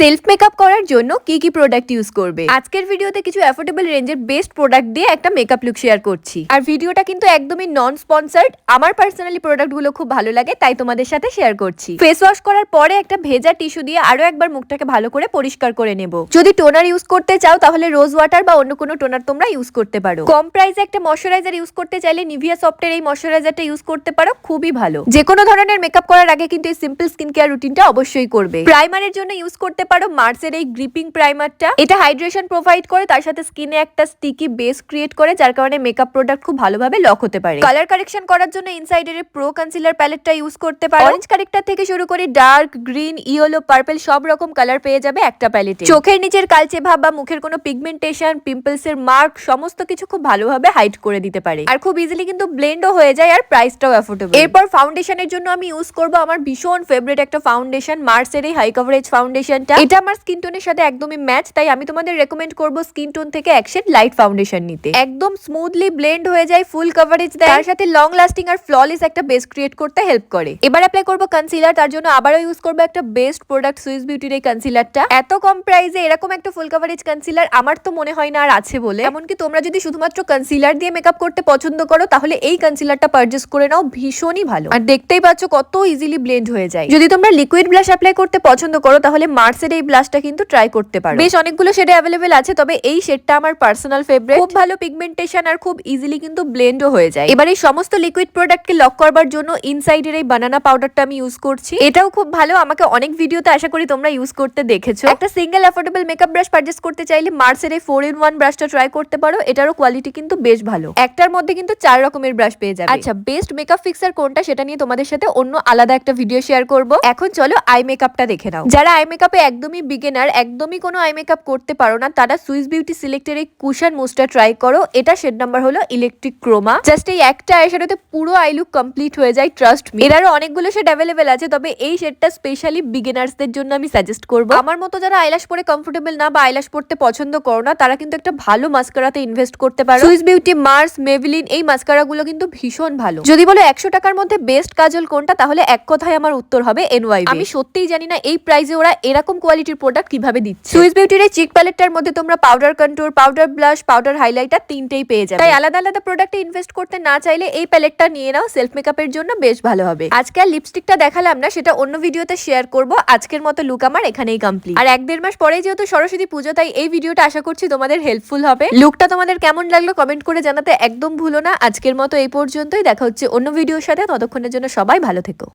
Self makeup করার জন্য কি কি প্রোডাক্ট ইউজ করবে? আজকের ভিডিওতে কিছু অ্যাফোর্ডেবল রেঞ্জের বেস্ট প্রোডাক্ট দিয়ে একটা মেকআপ লুক শেয়ার করছি। আর ভিডিওটা কিন্তু একদমই নন স্পন্সার্ড আমার পার্সোনালি প্রোডাক্টগুলো খুব ভালো লাগে, তাই তোমাদের সাথে শেয়ার করছি। ফেস ওয়াশ করার পরে একটা ভেজা টিস্যু দিয়ে আরও একবার মুখটাকে ভালো করে পরিষ্কার করে নেব। যদি টোনার ইউজ করতে চাও, তাহলে রোজ ওয়াটার বা অন্য কোনো টোনার তোমরা ইউজ করতে পারো। কম প্রাইসে একটা ময়শ্চারাইজার ইউজ করতে চাইলে নিভিয়া সফটের এই ময়শ্চারাইজারটা ইউজ করতে পারো, খুবই ভালো। যে কোনো ধরনের মেকআপ করার আগে কিন্তু এই সিম্পল স্কিন কেয়ার রুটিনটা অবশ্যই করবে। প্রাইমারের জন্য ইউজ করতে পারো মার্সের এই গ্রিপিং প্রাইমারটা এটা হাইড্রেশন প্রোভাইড করে, তার সাথে স্কিনে একটা স্টিকি বেস ক্রিয়েট করে, যার কারণে মেকআপ প্রোডাক্ট খুব ভালোভাবে লক হতে পারে। কালার কারেকশন করার জন্য ইনসাইডের প্রো কনসিলার প্যালেটটা ইউজ করতে পারো। অরেঞ্জ কারেক্টার থেকে শুরু করে ডার্ক গ্রিন ইয়েলো পার্পল সব রকম কালার পেয়ে যাবে একটা প্যালেটে চোখের নিচের কালচে ভাব বা মুখের কোনো পিগমেন্টেশন পিম্পলস এর মার্ক সমস্ত কিছু খুব ভালোভাবে হাইড করে দিতে পারে। আর খুব ইজিলি কিন্তু ব্লেন্ডও হয়ে যায় আর প্রাইসটাও অ্যাফোর্ডেবল এরপর ফাউন্ডেশনের জন্য আমি ইউজ করব আমার ভীষণ ফেভারিট একটা ফাউন্ডেশন মার্সের এই হাই কভারেজ ফাউন্ডেশনটা এটা আমার স্কিন টোনের সাথে একদমই ম্যাচ তাই আমি তোমাদের রেকমেন্ড করব স্কিন টোন থেকে এক শেড লাইট ফাউন্ডেশন নিতে। একদম স্মুথলি ব্লেন্ড হয়ে যায় ফুল কভারেজ দেয়। তার সাথে লং লাস্টিং আর ফ্ললেস একটা বেস ক্রিয়েট করতে হেল্প করে। এবার অ্যাপ্লাই করব কনসিলার তার জন্য আবারও ইউজ করব একটা বেস্ট প্রোডাক্ট সুইস বিউটির এই কনসিলারটা এত কম প্রাইসে এরকম একটা ফুল কভারেজ কনসিলার আমার তো মনে হয় না আর আছে বলে। এমনকি তোমরা যদি শুধুমাত্র কনসিলার দিয়ে মেকআপ করতে পছন্দ করো, তাহলে এই কনসিলারটা পারচেস করে নাও, ভীষণই ভালো। আর দেখতেই পাচ্ছ কত ইজিলি ব্লেন্ড হয়ে যায়। যদি তোমরা লিকুইড ব্লাশ অ্যাপ্লাই করতে পছন্দ করো, তাহলে মার্সের এই ব্লাশটা কিন্তু ট্রাই করতে পারো। বেশ অনেকগুলো শেডে অ্যাভেলেবেল আছে তবে এই শেডটা আমার পার্সোনাল ফেভারিট খুব ভালো পিগমেন্টেশন আর খুব ইজিলি কিন্তু ব্লেন্ডও হয়ে যায়। এবার এই সমস্ত লিকুইড প্রোডাক্টকে লক করবার জন্য ইনসাইডের এই বানানা পাউডারটা আমি ইউজ করছি। এটাও খুব ভালো আমাকে অনেক ভিডিওতে আশা করি তোমরা ইউজ করতে দেখেছ। একটা single affordable makeup brush purchase করতে চাইলে মার্সের এই ফোর ইন ওয়ান ব্রাশটা ট্রাই করতে পারো এটারও কোয়ালিটি কিন্তু বেশ ভালো। একটার মধ্যে কিন্তু চার রকমের ব্রাশ পেয়ে যাবে। আচ্ছা বেস্ট মেকআপ ফিক্সার কোনটা সেটা নিয়ে তোমাদের সাথে অন্য আলাদা একটা ভিডিও শেয়ার করব। এখন চলো আই মেকআপটা দেখে নাও। যারা আই মেকআপে একদমই বিগেনার একদমই কোনো আই মেকআপ করতে পারো না। তারা সুইস বিউটি সিলেক্টের এই কুশন মুসটা ট্রাই করো। এটা শেড নাম্বার হলো ইলেকট্রিক ক্রোমা জাস্ট এই একটা আইশ্যাডোতে পুরো আই লুক কমপ্লিট হয়ে যায় ট্রাস্ট মি এর আরও অনেকগুলো শেড অ্যাভেলেবেল আছে, তবে এই শেডটা স্পেশালি বিগিনার্সদের জন্য আমি সাজেস্ট করব। আমার মতো যারা আইলাশ পরে কমফোর্টেবল না বা আইলাশ পড়তে পছন্দ করো না, তারা কিন্তু একটা ভালো মাস্কারাতে ইনভেস্ট করতে পারো। সুইস বিউটি মার্স মেভিলিন এই মাস্কারা গুলো কিন্তু ভীষণ ভালো। যদি বলো একশো টাকার মধ্যে বেস্ট কাজল কোনটা, তাহলে এক কথায় আমার উত্তর হবে এনওয়াই আমি সত্যিই জানি না এই প্রাইজে ওরা এরকম কোয়ালিটির প্রোডাক্ট কীভাবে দিচ্ছে? সুইস বিউটির এই চিক প্যালেটটার মধ্যে তোমরা powder contour powder blush powder highlighter তিনটেই পেয়ে যাবে। তাই আলাদা আলাদা প্রোডাক্টে ইনভেস্ট করতে না চাইলে এই প্যালেটটা নিয়ে নাও সেলফ মেকআপের জন্য বেশ ভালো হবে। আজকে আর লিপস্টিকটা দেখালাম না সেটা অন্য ভিডিওতে শেয়ার করব। আজকের মতো লুক আমার এখানেই কমপ্লিট আর এক দেড় মাস পরে যেহেতু সরস্বতী পুজো তাই এই ভিডিওটা আশা করছি তোমাদের হেল্পফুল হবে। লুকটা তোমাদের কেমন লাগল কমেন্ট করে জানাতে একদম ভুলো না। আজকের মতো এই পর্যন্তই। দেখা হচ্ছে অন্য ভিডিওর সাথে। ততক্ষণের জন্য সবাই ভালো থেকো।